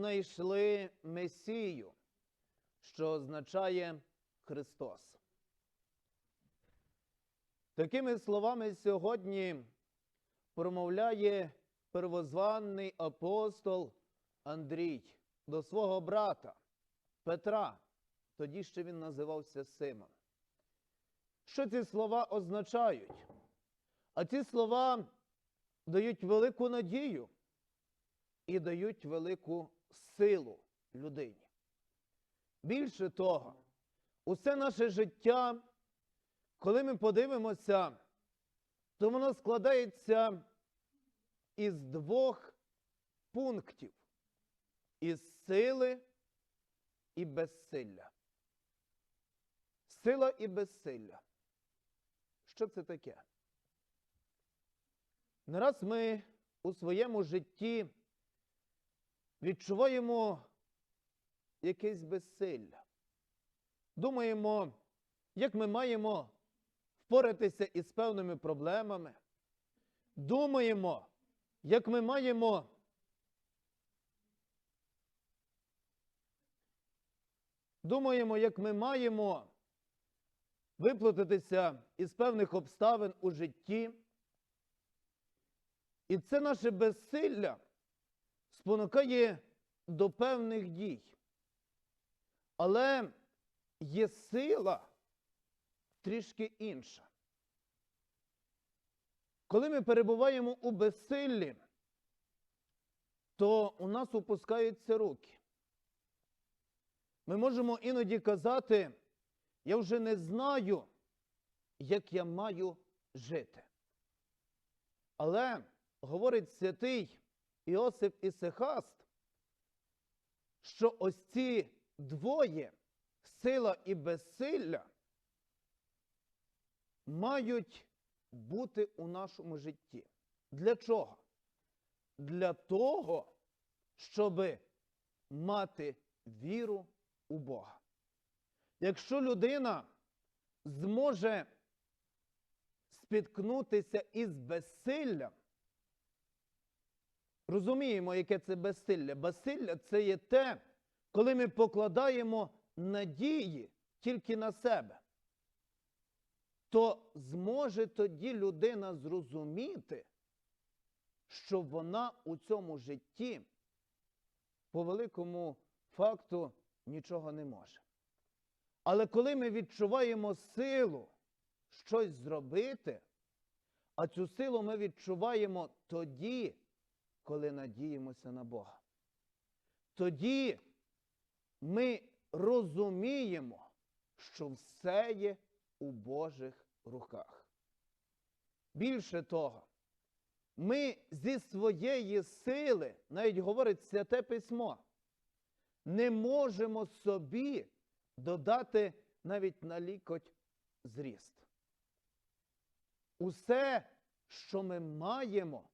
Знайшли Месію, що означає Христос. Такими словами сьогодні промовляє первозваний апостол Андрій до свого брата Петра. Тоді ще він називався Симон. Що ці слова означають? А ці слова дають велику надію і дають велику силу людині. Більше того, усе наше життя, коли ми подивимося, то воно складається із двох пунктів: із сили і безсилля. Сила і безсилля. Що це таке? Не раз ми у своєму житті відчуваємо якесь безсилля. Думаємо, як ми маємо впоратися із певними проблемами. Думаємо, як ми маємо думаємо, як ми маємо виплатитися із певних обставин у житті. І це наше безсилля спонукає до певних дій. Але є сила трішки інша. Коли ми перебуваємо у безсиллі, то у нас опускаються руки. Ми можемо іноді казати, я вже не знаю, як я маю жити. Але говорить святий Іосип Ісихаст, що ось ці двоє, сила і безсилля, мають бути у нашому житті. Для чого? Для того, щоб мати віру у Бога. Якщо людина зможе спіткнутися із безсиллям, розуміємо, яке це безсилля. Безсилля це є те, коли ми покладаємо надії тільки на себе, то зможе тоді людина зрозуміти, що вона у цьому житті по великому факту нічого не може. Але коли ми відчуваємо силу щось зробити, а цю силу ми відчуваємо тоді, коли надіємося на Бога. Тоді ми розуміємо, що все є у Божих руках. Більше того, ми зі своєї сили, навіть говорить Святе Письмо, не можемо собі додати навіть на лікоть зріст. Усе, що ми маємо,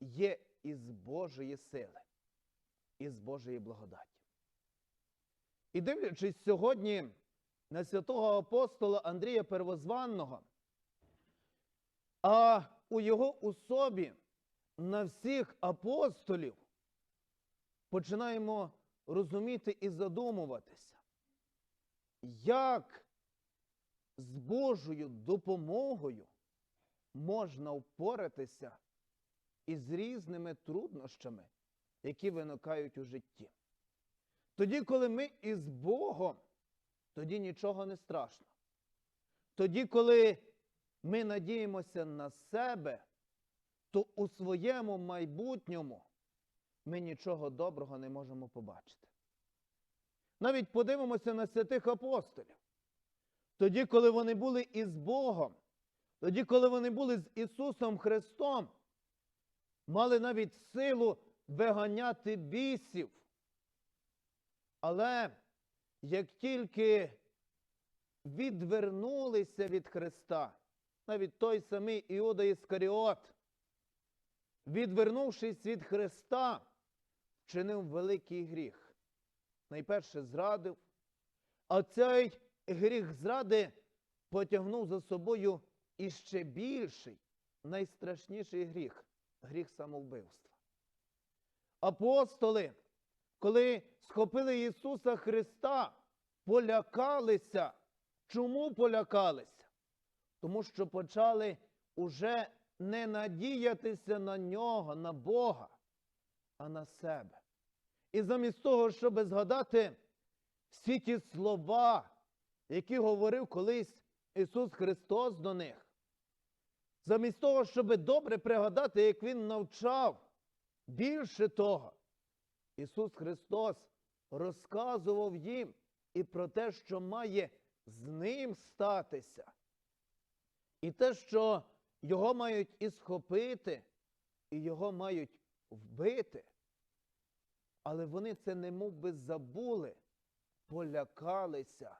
є із Божої сили, із Божої благодаті. І дивлячись сьогодні на святого апостола Андрія Первозванного, а у його особі на всіх апостолів починаємо розуміти і задумуватися, як з Божою допомогою можна впоратися із різними труднощами, які виникають у житті. Тоді, коли ми із Богом, тоді нічого не страшно. Тоді, коли ми надіємося на себе, то у своєму майбутньому ми нічого доброго не можемо побачити. Навіть подивимося на святих апостолів. Тоді, коли вони були із Богом, тоді, коли вони були з Ісусом Христом, мали навіть силу виганяти бісів. Але як тільки відвернулися від Христа, навіть той самий Іуда Іскаріот, відвернувшись від Христа, вчинив великий гріх. Найперше зрадив, а цей гріх зради потягнув за собою іще більший, найстрашніший гріх гріх самовбивства. Апостоли коли схопили Ісуса Христа, полякалися. Чому полякалися? Тому що почали уже не надіятися на нього, на Бога, а на себе. І замість того, щоб згадати всі ті слова, які говорив колись Ісус Христос до них, замість того, щоб добре пригадати, як Він навчав, більше того, Ісус Христос розказував їм і про те, що має з ним статися, і те, що його мають і схопити, і його мають вбити. Але вони це не мов би забули, полякалися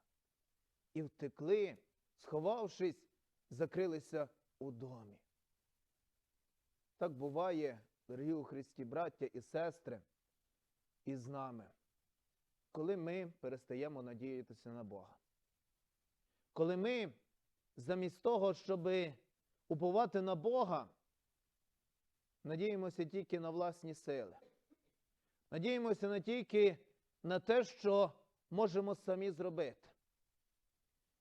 і втекли, сховавшись, закрилися у домі. Так буває, дорогі у Христі браття і сестри, і з нами, коли ми перестаємо надіятися на Бога. Коли ми замість того, щоб уповати на Бога, надіємося тільки на власні сили. Надіємося не тільки на те, що можемо самі зробити.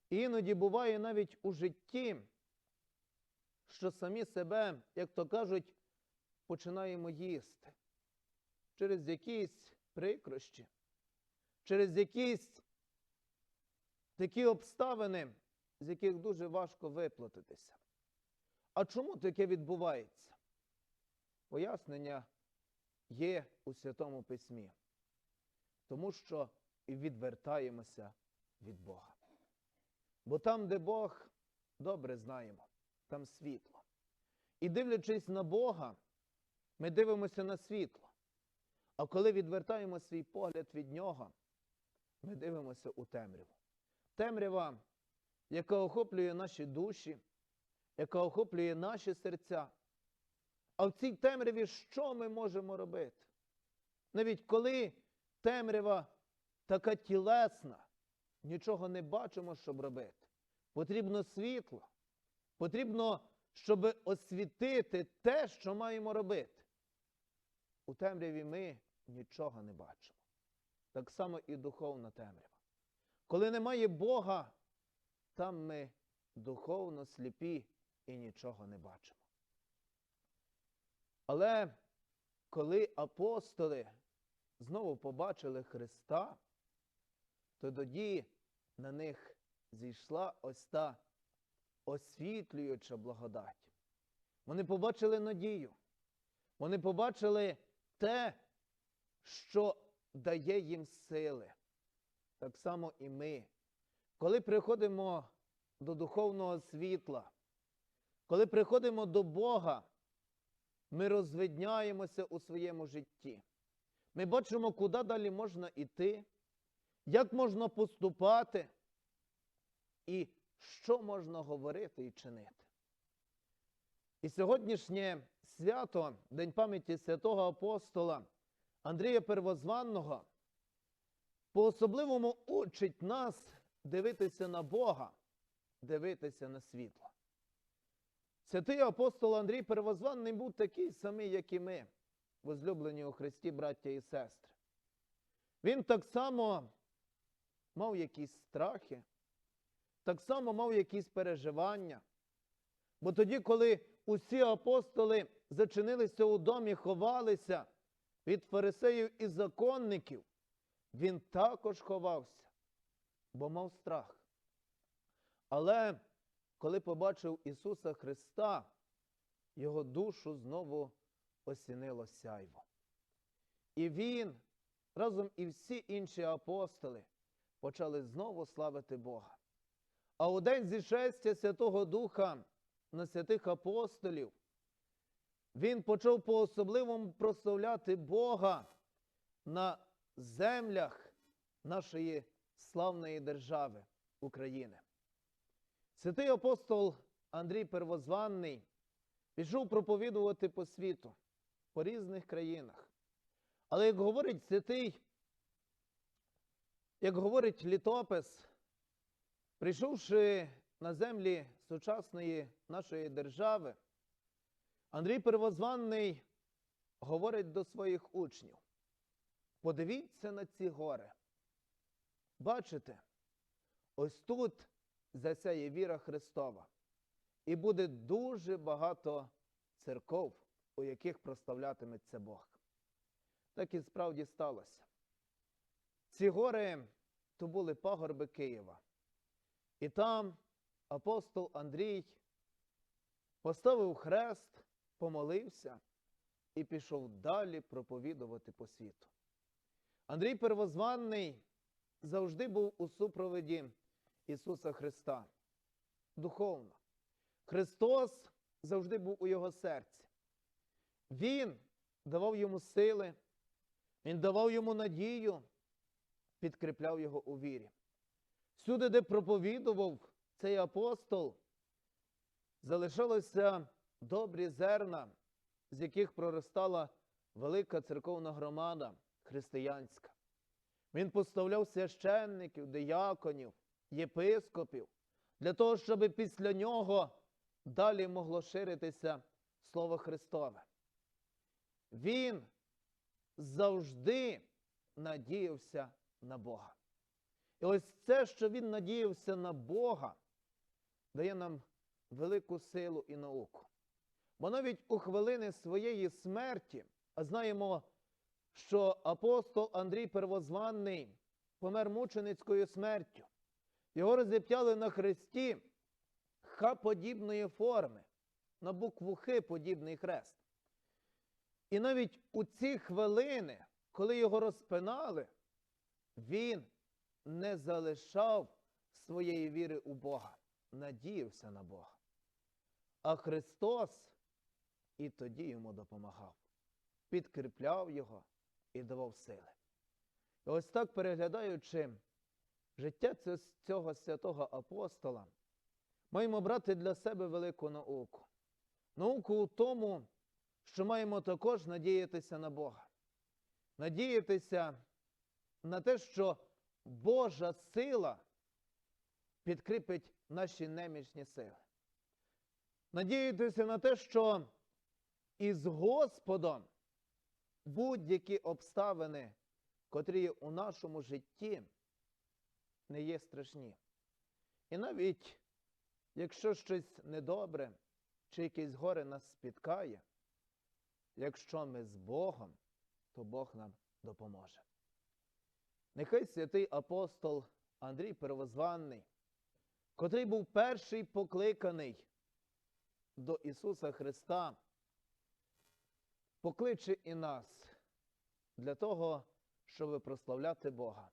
І іноді буває навіть у житті, що самі себе, як то кажуть, починаємо їсти через якісь прикрощі, через якісь такі обставини, з яких дуже важко виплатитися. А чому таке відбувається? Пояснення є у Святому Письмі, тому що відвертаємося від Бога. Бо там, де Бог, добре знаємо, там світло. І дивлячись на Бога, ми дивимося на світло. А коли відвертаємо свій погляд від Нього, ми дивимося у темряву. Темрява, яка охоплює наші душі, яка охоплює наші серця. А в цій темряві що ми можемо робити? Навіть коли темрява така тілесна, нічого не бачимо, щоб робити. Потрібно світло. Потрібно, щоб освітити те, що маємо робити. У темряві ми нічого не бачимо. Так само і духовна темрява. Коли немає Бога, там ми духовно сліпі і нічого не бачимо. Але коли апостоли знову побачили Христа, то тоді на них зійшла ось та освітлююча благодать. Вони побачили надію. Вони побачили те, що дає їм сили. Так само і ми. Коли приходимо до духовного світла, коли приходимо до Бога, ми розвидняємося у своєму житті. Ми бачимо, куди далі можна йти, як можна поступати і що можна говорити і чинити. І сьогоднішнє свято, День пам'яті святого апостола Андрія Первозванного, по-особливому учить нас дивитися на Бога, дивитися на світло. Святий апостол Андрій Первозванний був такий самий, як і ми, возлюблені у Христі, браття і сестри. Він так само мав якісь страхи, так само мав якісь переживання. Бо тоді, коли усі апостоли зачинилися у домі, ховалися від фарисеїв і законників, він також ховався, бо мав страх. Але коли побачив Ісуса Христа, його душу знову осінило сяйво. І він, разом і всі інші апостоли, почали знову славити Бога. А у день зішестя Святого Духа на святих апостолів, він почав по-особливому прославляти Бога на землях нашої славної держави України. Святий апостол Андрій Первозванний пішов проповідувати по світу, по різних країнах. Але як говорить святий, як говорить літопис, прийшовши на землі сучасної нашої держави, Андрій Первозванний говорить до своїх учнів. Подивіться на ці гори. Бачите, ось тут засяє віра Христова. І буде дуже багато церков, у яких прославлятиметься Бог. Так і справді сталося. Ці гори то були пагорби Києва. І там апостол Андрій поставив хрест, помолився і пішов далі проповідувати по світу. Андрій Первозванний завжди був у супроводі Ісуса Христа. Духовно. Христос завжди був у його серці. Він давав йому сили, Він давав йому надію, підкріпляв його у вірі. Всюди, де проповідував цей апостол, залишалося добрі зерна, з яких проростала велика церковна громада християнська. Він поставляв священників, дияконів, єпископів для того, щоб після нього далі могло ширитися Слово Христове. Він завжди надіявся на Бога. І ось це, що він надіявся на Бога, дає нам велику силу і науку. Бо навіть у хвилини своєї смерті, а знаємо, що апостол Андрій Первозванний помер мученицькою смертю. Його розіп'яли на хресті ха-подібної форми, на букву Х подібний хрест. І навіть у ці хвилини, коли його розпинали, він не залишав своєї віри у Бога, надіявся на Бога. А Христос і тоді йому допомагав, підкріпляв його і давав сили. І ось так, переглядаючи життя цього святого апостола, маємо брати для себе велику науку. Науку у тому, що маємо також надіятися на Бога. Надіятися на те, що Божа сила підкріпить наші немічні сили. Надіятися на те, що із Господом будь-які обставини, котрі у нашому житті, не є страшні. І навіть якщо щось недобре чи якесь горе нас спіткає, якщо ми з Богом, то Бог нам допоможе. Нехай святий апостол Андрій Первозванний, котрий був перший покликаний до Ісуса Христа, покличе і нас для того, щоб прославляти Бога.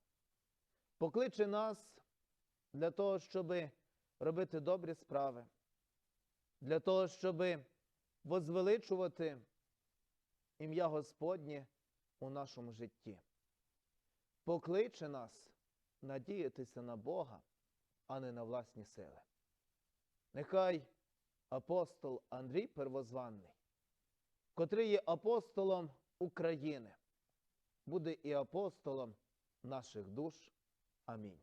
Покличе нас для того, щоб робити добрі справи, для того, щоб возвеличувати ім'я Господнє у нашому житті. Покличе нас надіятися на Бога, а не на власні сили. Нехай апостол Андрій Первозванний, котрий є апостолом України, буде і апостолом наших душ. Амінь.